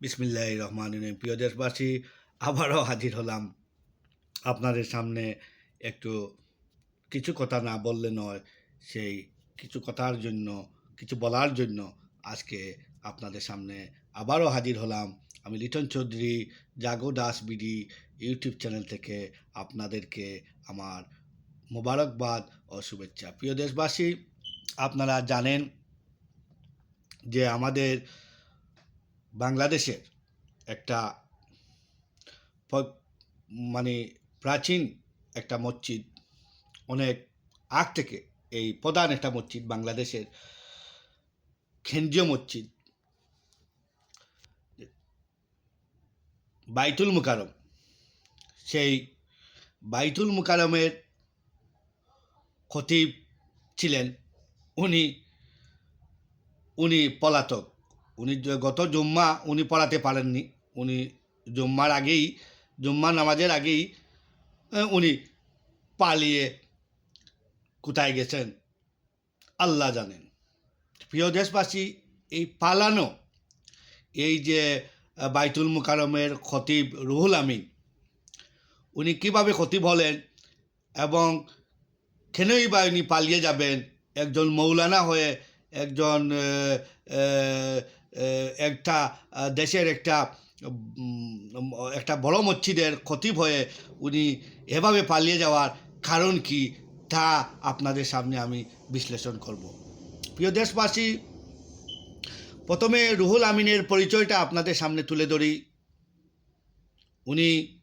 বিসমিল্লাহ রহমান প্রিয় দেশবাসী, আবারও হাজির হলাম আপনাদের সামনে একটু কিছু কথা না বললে নয়, সেই কিছু কথার জন্য, কিছু বলার জন্য আজকে আপনাদের সামনে আবারও হাজির হলাম আমি Liton Chowdhury, Jago Das BD YouTube channel থেকে আপনাদেরকে আমার মোবারকবাদ ও শুভেচ্ছা। প্রিয় দেশবাসী, আপনারা জানেন যে আমাদের বাংলাদেশের একটা মানে প্রাচীন একটা মসজিদ, অনেক আগ থেকে এই প্রধান একটা মসজিদ বাংলাদেশের কেন্দ্রীয় মসজিদ। বাইতুল মুকারম সেই বাইতুল মুকারমের খতিব ছিলেন। উনি উনি পলাতক। উনি গত জুম্মা উনি পড়াতে পারেননি। উনি জুম্মার আগেই জুম্মা নামাজের আগেই উনি পালিয়ে কোথায় গেছেন? আল্লাহ জানেন। প্রিয় দেশবাসী, এই পালানো, এই যে বাইতুল মুকারমের খতিব রুহুল আমিন, উনি কীভাবে খতিব হলেন এবং কেনই বা উনি পালিয়ে যাবেন? একজন মৌলানা হয়ে, একজন একটা দেশের একটা একটা বড় মসজিদের খতিব হয়ে উনি এভাবে পালিয়ে যাওয়ার কারণ কি তা আপনাদের সামনে আমি বিশ্লেষণ করব। প্রিয় দেশবাসী, প্রথমে রুহুল আমিনের পরিচয়টা আপনাদের সামনে তুলে ধরি। উনি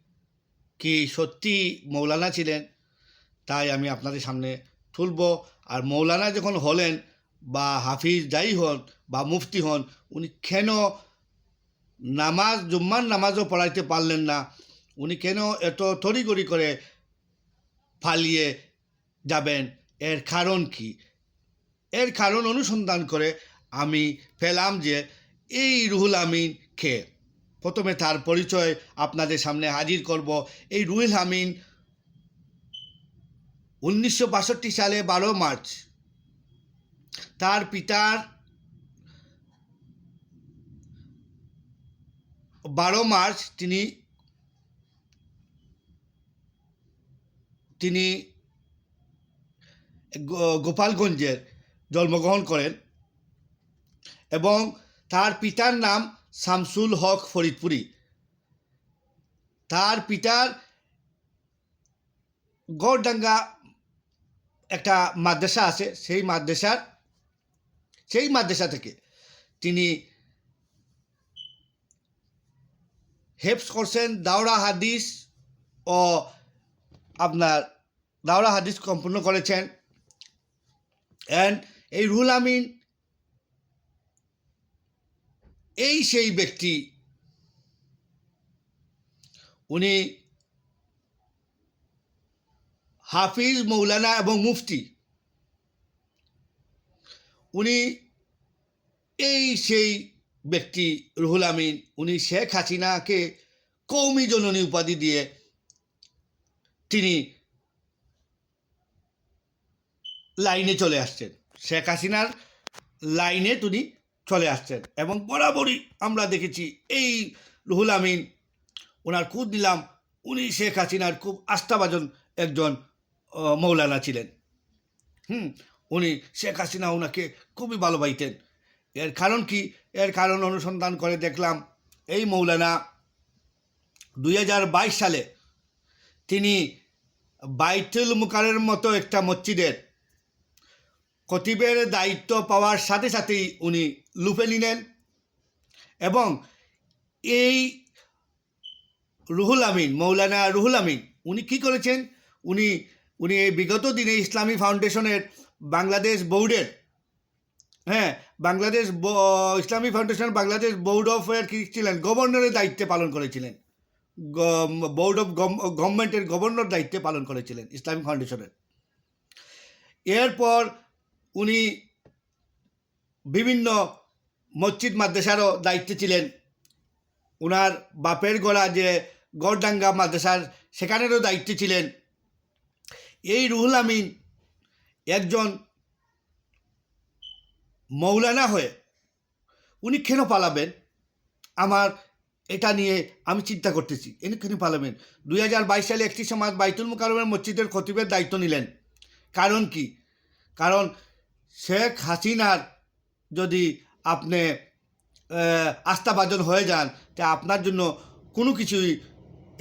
কি সত্যি মৌলানা ছিলেন? তাই আমি আপনাদের সামনে তুলব। আর মৌলানা যখন হলেন বা হাফিজ যাই হন বা মুফতি হন, উনি কেন নামাজ, জুম্মার নামাজও পড়াইতে পারলেন না, উনি কেন এত তড়িগড়ি করে পালিয়ে যাবেন? এর কারণ কি? এর কারণ অনুসন্ধান করে আমি পেলাম যে এই রুহুল আমিন কে? প্রথমে তার পরিচয় আপনাদের সামনে হাজির করব। এই রুহুল আমিন উনিশশো বাষট্টি সালে বারো মার্চ তার পিতার বারো মার্চ তিনি তিনি গোপালগঞ্জের জন্মগ্রহণ করেন এবং তার পিতার নাম শামসুল হক ফরিদপুরি। তার পিতার গড়ডাঙ্গা একটা মাদ্রাসা আছে, সেই মাদ্রাসার, সেই মাদ্রাসা থেকে তিনি হেফস করছেন দাওরা হাদিস ও আপনার দাওরা হাদিস সম্পূর্ণ করেছেন। অ্যান্ড এই রুহুল আমিন, এই সেই ব্যক্তি, উনি হাফিজ মৌলানা এবং মুফতি। উনি এই সেই ব্যক্তি রুহুল আমিন, উনি শেখ হাসিনাকে কৌমি জননী উপাধি দিয়ে তিনি লাইনে চলে আসছেন। শেখ হাসিনার লাইনে তিনি চলে আসছেন এবং বরাবরই আমরা দেখেছি এই রুহুল আমিন, ওনার খুদ দিলাম উনি শেখ হাসিনার খুব আস্থাভাজন একজন মৌলানা ছিলেন। হুম, উনি শেখ হাসিনা ওনাকে খুবই ভালোবাইতেন এর কারণ কি? এর কারণ অনুসন্ধান করে দেখলাম, এই মৌলানা দুই হাজার বাইশ সালে তিনি বাইতুল মুকারের মতো একটা মসজিদের খতিবের দায়িত্ব পাওয়ার সাথে সাথেই উনি লুপে নিলেন এবং এই রুহুল আমিন, মৌলানা রুহুল আমিন, উনি কি করেছেন? উনি উনি এই বিগত দিনে ইসলামী ফাউন্ডেশনের বাংলাদেশ বোর্ডের হ্যাঁ বাংলাদেশ ইসলামী ফাউন্ডেশন বাংলাদেশ বোর্ড অফ কি ছিলেন? গভর্নরের দায়িত্বে পালন করেছিলেন। বোর্ড অফ গভর্নমেন্টের গভর্নর দায়িত্বে পালন করেছিলেন ইসলামী ফাউন্ডেশনের। এরপর উনি বিভিন্ন মসজিদ মাদ্রাসারও দায়িত্বে ছিলেন। ওনার বাপের গড়া যে গড়ডাঙ্গা মাদ্রাসার সেখানেরও দায়িত্বে ছিলেন। এই রুহুল আমিন একজন মৌলানা হয়ে উনি কেন পালাবেন? আমার এটা নিয়ে আমি চিন্তা করতেছি। এখানে পালাবেন? দুই হাজার বাইশ সালে একত্রিশে মার্চ বাইতুল মুকারমের মসজিদের খতিবের দায়িত্ব নিলেন। কারণ কি? কারণ শেখ হাসিনার যদি আপনি আস্থাভাজন হয়ে যান, তা আপনার জন্য কোনো কিছুই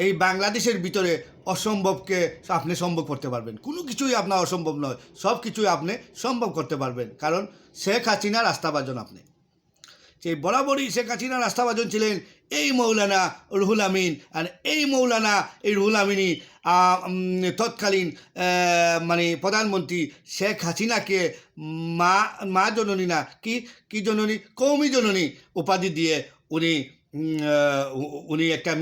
এই বাংলাদেশের ভিতরে অসম্ভবকে আপনি সম্ভব করতে পারবেন। কোনো কিছুই আপনার অসম্ভব নয়। সব কিছুই আপনি সম্ভব করতে পারবেন। কারণ শেখ হাসিনার আস্থাভাজন আপনি। সেই বরাবরই শেখ হাসিনার আস্থাভাজন ছিলেন এই মৌলানা রুহুল আমিন আর এই মৌলানা, এই রুহুল আমিনই তৎকালীন মানে প্রধানমন্ত্রী শেখ হাসিনাকে মা মা জননী না, কি কি জননী? কৌমি জননী উপাধি দিয়ে উনি উনি একটা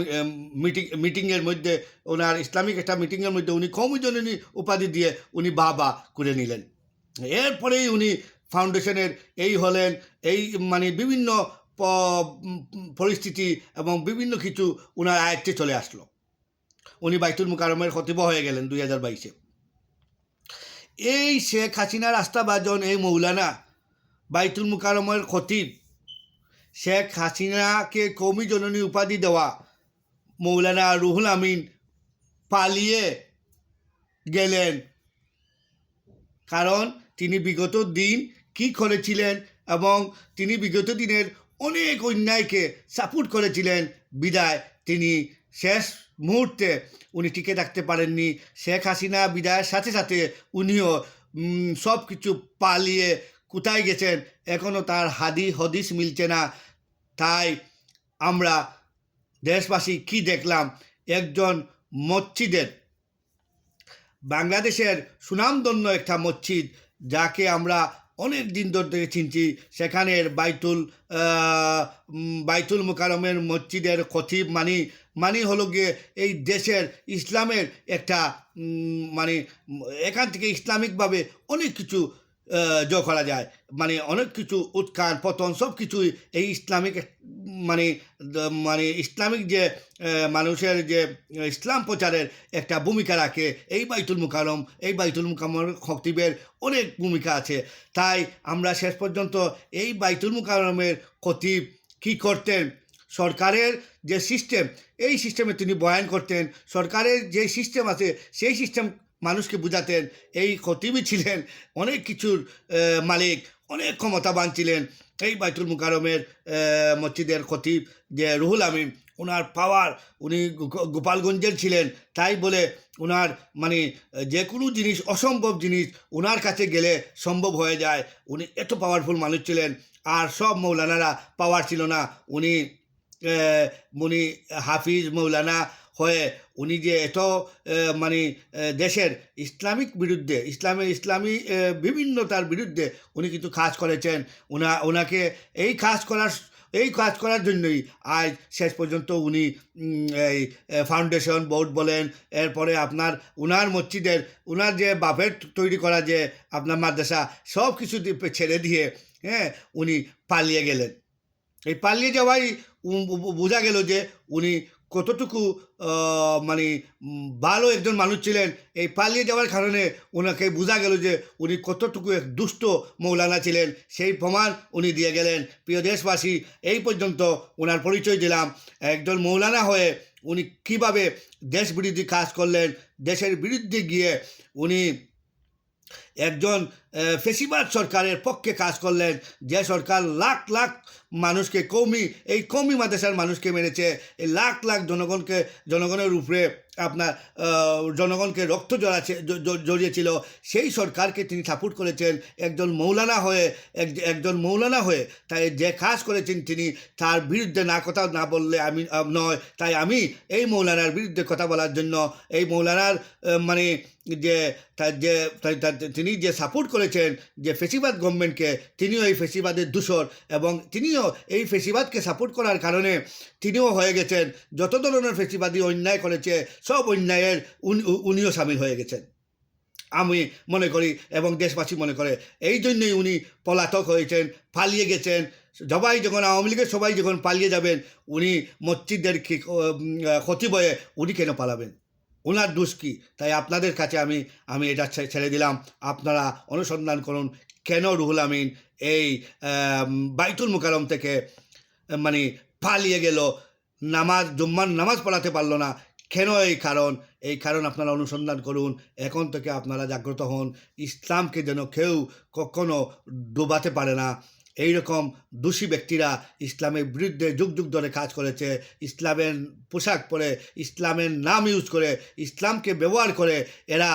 মিটিং মিটিংয়ের মধ্যে, ওনার ইসলামিক একটা মিটিংয়ের মধ্যে উনি কৌমি জননী উপাধি দিয়ে উনি বাবা করে নিলেন। এরপরেই উনি ফাউন্ডেশনের এই হলেন, এই মানে বিভিন্ন পরিস্থিতি এবং বিভিন্ন কিছু ওনার আয়ত্তে চলে আসলো। উনি বাইতুল মুকারমের খতিব হয়ে গেলেন দুই হাজার বাইশে। এই শেখ হাসিনার আস্থাভাজন এই মৌলানা বাইতুল মুকারমের খতিব শেখ হাসিনাকে কৌমি জননী উপাধি দেওয়া মৌলানা রুহুল আমিন পালিয়ে গেলেন। কারণ তিনি বিগত দিন কি করেছিলেন এবং তিনি বিগত দিনের অনেক অন্যায়কে সাপোর্ট করেছিলেন। বিদায় তিনি শেষ মুহূর্তে উনি টিকে থাকতে পারেননি। শেখ হাসিনা বিদায়ের সাথে সাথে উনিও সব কিছু পালিয়ে কোথায় গেছেন? এখনও তার হাদি হদিস মিলছে না। তাই আমরা দেশবাসী কি দেখলাম? একজন মসজিদের, বাংলাদেশের সুনামধন্য একটা মসজিদ যাকে আমরা অনেক দিন ধর থেকে চিনছি। সেখানের বাইতুল বাইতুল মোকারমের মসজিদের খতিব মানি মানি হলো গিয়ে এই দেশের ইসলামের একটা মানে এখান থেকে ইসলামিকভাবে অনেক কিছু যোগ করা যায়। মানে অনেক কিছু উৎখান, পতন, সব কিছুই এই ইসলামিক মানে মানে ইসলামিক যে মানুষের যে, ইসলাম প্রচারের একটা ভূমিকা রাখে, এই বাইতুল মুকারম এই বাইতুল মুকারমের খতিবের অনেক ভূমিকা আছে। তাই আমরা শেষ পর্যন্ত এই বাইতুল মুকারমের খতিব কী করতেন? সরকারের যে সিস্টেম এই সিস্টেমে তিনি বয়ান করতেন। সরকারের যে সিস্টেম আছে, সেই সিস্টেম মানুষকে বুঝাতেন। এই খতিবই ছিলেন অনেক কিছুর মালিক, অনেক ক্ষমতাবান ছিলেন। এই বাইতুল মুকারমের মসজিদের খতিব যে রুহুল আমিন ওনার পাওয়ার, উনি গোপালগঞ্জের ছিলেন। তাই বলে ওনার মানে যে কোনো জিনিস, অসম্ভব জিনিস ওনার কাছে গেলে সম্ভব হয়ে যায়। উনি এত পাওয়ারফুল মানুষ ছিলেন। আর সব মৌলানারা পাওয়ার ছিল না। উনি উনি হাফিজ মৌলানা হয়ে উনি যে এত মানে দেশের ইসলামিক বিরুদ্ধে ইসলামের ইসলামী বিভিন্নতার বিরুদ্ধে উনি কিন্তু কাজ করেছেন। ওনা ওনাকে এই কাজ করার, এই কাজ করার জন্যই আজ শেষ পর্যন্ত উনি এই ফাউন্ডেশন বোর্ড বলেন, এরপরে আপনার, উনার মসজিদের, উনার যে বাপের তৈরি করা যে আপনার মাদ্রাসা, সব কিছু ছেড়ে দিয়ে হ্যাঁ উনি পালিয়ে গেলেন। এই পালিয়ে যাওয়াই বোঝা গেল যে উনি কতটুকু মানে ভালো একজন মানুষ ছিলেন, এই পালিয়ে যাওয়ার কারণে ওনাকে বোঝা গেল যে উনি কতটুকু এক দুষ্ট মৌলানা ছিলেন, সেই প্রমাণ উনি দিয়ে গেলেন। প্রিয় দেশবাসী, এই পর্যন্ত ওনার পরিচয় দিলাম। একজন মৌলানা হয়ে উনি কীভাবে দেশ বিরোধী কাজ করলেন, দেশের বিরুদ্ধে গিয়ে উনি একজন ফেসিবাদ সরকারের পক্ষে কাজ করলেন, যে সরকার লাখ লাখ মানুষকে, কৌমি, এই কৌমি মাদ্রাসার মানুষকে মেরেছে, এই লাখ লাখ জনগণকে, জনগণের উপরে আপনার জনগণকে রক্ত জড়াচ্ছে জ- জ- জড়িয়েছিল, সেই সরকারকে তিনি সাপোর্ট করেছেন একজন মৌলানা হয়ে, এক- একজন মৌলানা হয়ে। তাই যে কাজ করেছেন তিনি, তার বিরুদ্ধে না কথা না বললে আমি নয়। তাই আমি এই মৌলানার বিরুদ্ধে কথা বলার জন্য, এই মৌলানার মানে যে, তার যে, তার- তিনি যে সাপোর্ট করেছেন যে ফেসিবাদ গভর্নমেন্টকে তিনিও এই ফেসিবাদের দূষর এবং তিনিও এই ফেসিবাদকে সাপোর্ট করার কারণে তিনিও হয়ে গেছেন যত ধরনের ফেসিবাদী অন্যায় করেছে সব অন্যায়ের উনি- উনিও সামিল হয়ে গেছেন। আমি মনে করি এবং দেশবাসী মনে করে এই জন্যই উনি পলাতক হয়েছেন পালিয়ে গেছেন। সবাই যখন আওয়ামী লীগের সবাই যখন পালিয়ে যাবেন উনি উম, ক্ষতি বয়ে উনি কেন পালাবেন? ওনার দোষ কী? তাই আপনাদের কাছে আমি আমি এটা ছেড়ে দিলাম। আপনারা অনুসন্ধান করুন কেন রুহুল আমিন এই বাইতুল মুকারম থেকে মানে পালিয়ে গেল, নামাজ জুম্মান নামাজ পড়াতে পারল না। কেন এই কারণ? এই কারণ আপনারা অনুসন্ধান করুন। এখন থেকে আপনারা জাগ্রত হন। ইসলামকে যেন কেউ কখনো ডোবাতে পারে না। এই রকম দোষী ব্যক্তিরা ইসলামের বিরুদ্ধে যুগ যুগ ধরে কাজ করেছে, ইসলামের পোশাক পরে, ইসলামের নাম ইউজ করে, ইসলামকে ব্যবহার করে এরা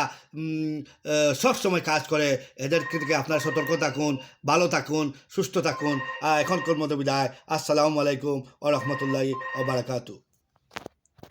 সব সময় কাজ করে। এদের থেকে আপনার সতর্ক থাকুন, ভালো থাকুন, সুস্থ থাকুন। এখনকার মতো বিদায়। আসসালামু আলাইকুম ও রহমতুল্লাহি ও বারাকাতু